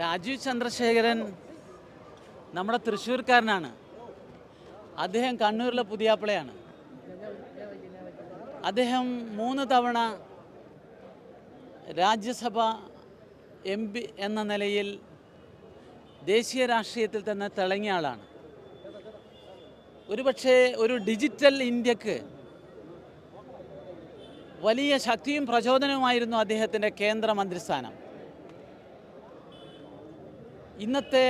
രാജീവ് ചന്ദ്രശേഖരൻ നമ്മുടെ തൃശ്ശൂർക്കാരനാണ്. അദ്ദേഹം കണ്ണൂരിലെ പുതിയാപ്പിളയാണ്. അദ്ദേഹം മൂന്ന് തവണ രാജ്യസഭ എം പി എന്ന നിലയിൽ ദേശീയ രാഷ്ട്രീയത്തിൽ തന്നെ തിളങ്ങിയ ആളാണ്. ഒരുപക്ഷെ ഒരു ഡിജിറ്റൽ ഇന്ത്യയ്ക്ക് വലിയ ശക്തിയും പ്രചോദനവുമായിരുന്നു അദ്ദേഹത്തിന്റെ കേന്ദ്ര മന്ത്രിസ്ഥാനം ഇന്നത്തെ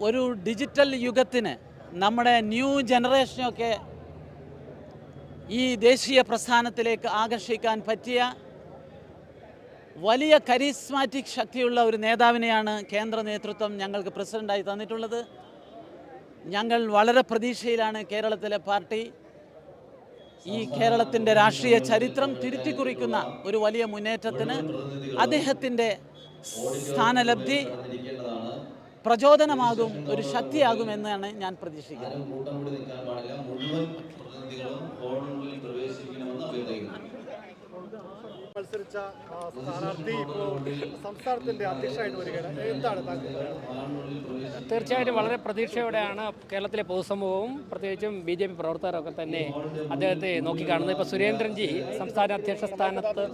ഒരു ഡിജിറ്റൽ യുഗത്തിന് നമ്മുടെ ന്യൂ ജനറേഷനൊക്കെ ഈ ദേശീയ പ്രസ്ഥാനത്തിലേക്ക് ആകർഷിക്കാൻ പറ്റിയ വലിയ കരിസ്മാറ്റിക് ശക്തിയുള്ള ഒരു നേതാവിനെയാണ് കേന്ദ്ര നേതൃത്വം ഞങ്ങൾക്ക് പ്രസിഡന്റായി തന്നിട്ടുള്ളത്. ഞങ്ങൾ വളരെ പ്രതീക്ഷയിലാണ് കേരളത്തിലെ പാർട്ടി ഈ കേരളത്തിന്റെ രാഷ്ട്രീയ ചരിത്രം തിരുത്തിക്കുറിക്കുന്ന ഒരു വലിയ മുന്നേറ്റത്തിന് അദ്ദേഹത്തിന്റെ സ്ഥാനലബ്ധി പ്രചോദനമാകും ഒരു ശക്തിയാകും എന്നാണ് ഞാൻ പ്രതീക്ഷിക്കുന്നത്. മത്സരിച്ച സ്ഥാനാർത്ഥി ഇപ്പോൾ സംസ്ഥാനത്തിന്റെ അധ്യക്ഷനായിട്ട് വരികയാണ്. എന്താണ് താങ്കൾ തീർച്ചയായിട്ടും വളരെ പ്രതീക്ഷയോടെയാണ് കേരളത്തിലെ പൊതുസമൂഹവും പ്രത്യേകിച്ചും ബി ജെ പി പ്രവർത്തകരൊക്കെ തന്നെ അദ്ദേഹത്തെ നോക്കിക്കാണുന്നത്. ഇപ്പോൾ സുരേന്ദ്രൻജി സംസ്ഥാന അധ്യക്ഷ സ്ഥാനത്ത്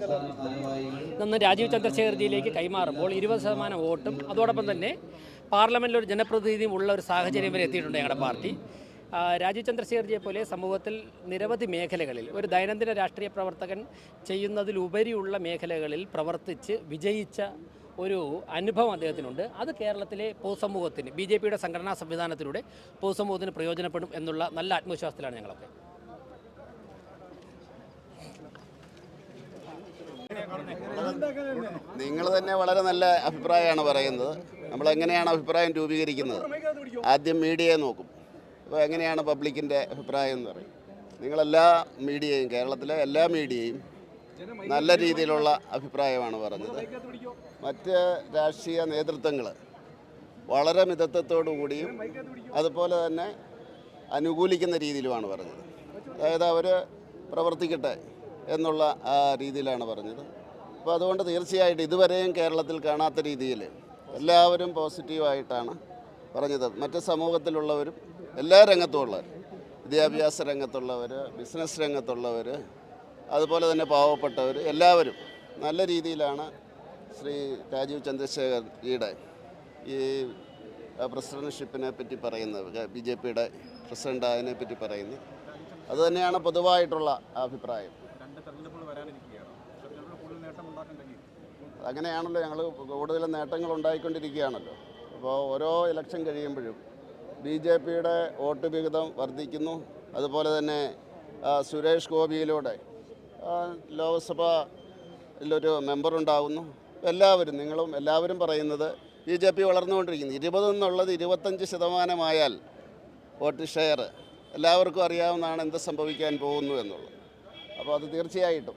നിന്ന് രാജീവ് ചന്ദ്രശേഖർജിയിലേക്ക് കൈമാറുമ്പോൾ ഇരുപത് ശതമാനം വോട്ടും അതോടൊപ്പം തന്നെ പാർലമെന്റിൽ ഒരു ജനപ്രതിനിധിയും ഉള്ള ഒരു സാഹചര്യം വരെ എത്തിയിട്ടുണ്ട് ഞങ്ങളുടെ പാർട്ടി. രാജീവ് ചന്ദ്രശേഖർജിയെ പോലെ സമൂഹത്തിൽ നിരവധി മേഖലകളിൽ ഒരു ദൈനംദിന രാഷ്ട്രീയ പ്രവർത്തകൻ ചെയ്യുന്നതിലുപരിയുള്ള മേഖലകളിൽ പ്രവർത്തിച്ച് വിജയിച്ച ഒരു അനുഭവം അദ്ദേഹത്തിനുണ്ട്. അത് കേരളത്തിലെ പൊതുസമൂഹത്തിന് ബി ജെ പിയുടെ സംഘടനാ സംവിധാനത്തിലൂടെ പൊതുസമൂഹത്തിന് പ്രയോജനപ്പെടും എന്നുള്ള നല്ല ആത്മവിശ്വാസത്തിലാണ് ഞങ്ങളൊക്കെ. നിങ്ങൾ തന്നെ വളരെ നല്ല അഭിപ്രായമാണ് പറയുന്നത്. നമ്മൾ എങ്ങനെയാണ് അഭിപ്രായം രൂപീകരിക്കുന്നത്? ആദ്യം മീഡിയയെ നോക്കും. അപ്പോൾ എങ്ങനെയാണ് പബ്ലിക്കിന്റെ അഭിപ്രായം എന്ന് പറയും. നിങ്ങളെല്ലാ മീഡിയയും കേരളത്തിലെ എല്ലാ മീഡിയയും നല്ല രീതിയിലുള്ള അഭിപ്രായമാണ് പറഞ്ഞത്. മറ്റ് രാഷ്ട്രീയ നേതൃത്വങ്ങൾ വളരെ മിതത്വത്തോടു കൂടിയും അതുപോലെ തന്നെ അനുകൂലിക്കുന്ന രീതിയിലുമാണ് പറഞ്ഞത്. അതായത് അവർ പ്രവർത്തിക്കട്ടെ എന്നുള്ള രീതിയിലാണ് പറഞ്ഞത്. അപ്പോൾ അതുകൊണ്ട് തീർച്ചയായിട്ടും ഇതുവരെയും കേരളത്തിൽ കാണാത്ത രീതിയിൽ എല്ലാവരും പോസിറ്റീവായിട്ടാണ് പറഞ്ഞത്. മറ്റ് സമൂഹത്തിലുള്ളവരും എല്ലാ രംഗത്തുമുള്ളവർ വിദ്യാഭ്യാസ രംഗത്തുള്ളവർ ബിസിനസ് രംഗത്തുള്ളവർ അതുപോലെ തന്നെ പാവപ്പെട്ടവർ എല്ലാവരും നല്ല രീതിയിലാണ് ശ്രീ രാജീവ് ചന്ദ്രശേഖർജിയുടെ ഈ പ്രസിഡന്റ്ഷിപ്പിനെ പറ്റി പറയുന്നത് ബി ജെ പിയുടെ പ്രസിഡന്റ് ആയതിനെ പറ്റി പറയുന്നത്. അതുതന്നെയാണ് പൊതുവായിട്ടുള്ള അഭിപ്രായം. അങ്ങനെയാണല്ലോ ഞങ്ങൾ കൂടുതൽ നേട്ടങ്ങൾ ഉണ്ടായിക്കൊണ്ടിരിക്കുകയാണല്ലോ. അപ്പോൾ ഓരോ ഇലക്ഷൻ കഴിയുമ്പോഴും ബി ജെ പിയുടെ വോട്ട് വിഹിതം വർദ്ധിക്കുന്നു. അതുപോലെ തന്നെ സുരേഷ് ഗോപിയിലൂടെ ലോക്സഭയിലൊരു മെമ്പറുണ്ടാകുന്നു എല്ലാവരും നിങ്ങളും എല്ലാവരും പറയുന്നത് ബി ജെ പി വളർന്നുകൊണ്ടിരിക്കുന്നു. ഇരുപത് എന്നുള്ളത് ഇരുപത്തഞ്ച് ശതമാനമായാൽ വോട്ട് ഷെയർ എല്ലാവർക്കും അറിയാവുന്നതാണ് എന്ത് സംഭവിക്കാൻ പോകുന്നു എന്നുള്ളത്. അപ്പോൾ അത് തീർച്ചയായിട്ടും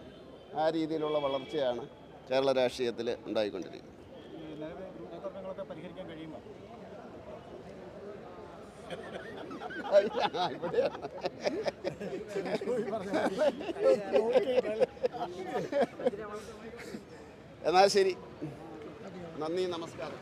ആ രീതിയിലുള്ള വളർച്ചയാണ് കേരള രാഷ്ട്രീയത്തിൽ ഉണ്ടായിക്കൊണ്ടിരിക്കുന്നത് ആ, ഇവിടെയാണ്. എന്നാൽ ശരി. നന്ദി നമസ്കാരം.